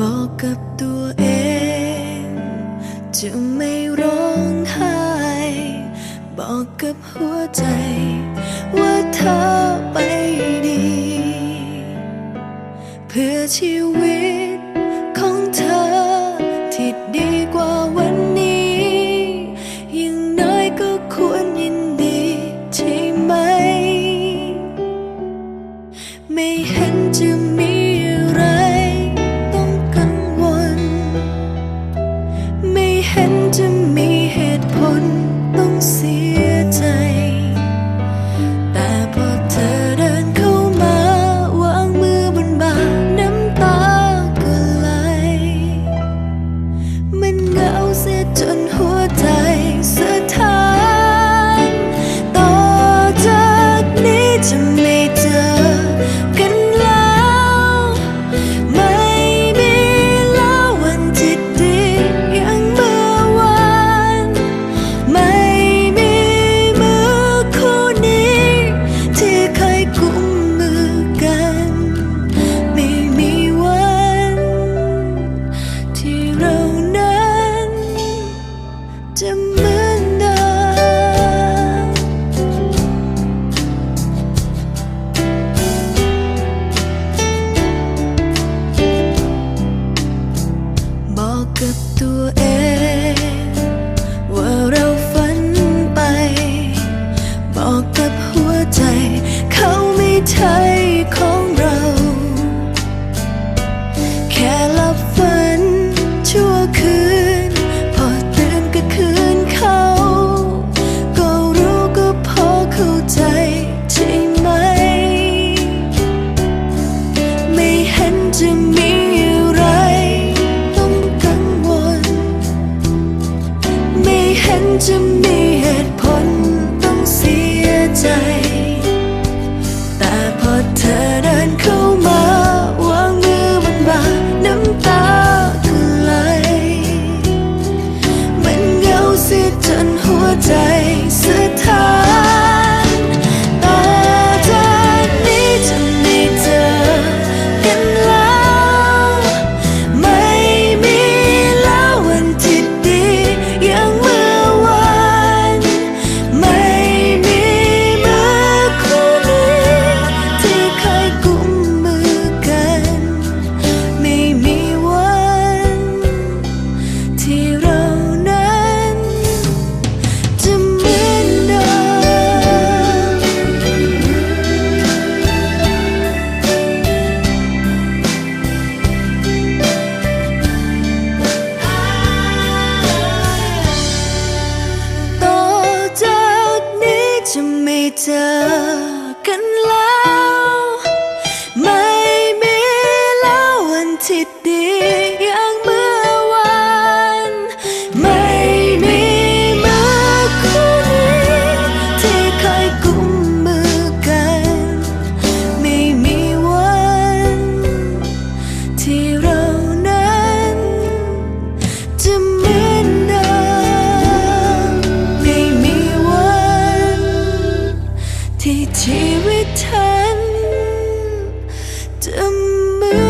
บอกกับตัวเอง จะไม่ร้องไห้ บอกกับหัวใจ ว่าเธอไปดี เพื่อชีวิต กับตัวเอง ว่าเราฝันไป บอกกับหัวใจ เขาไม่ใช่ ใจสุด เจอกันแล้ว ไม่มีแล้ววันที่ดี return to me.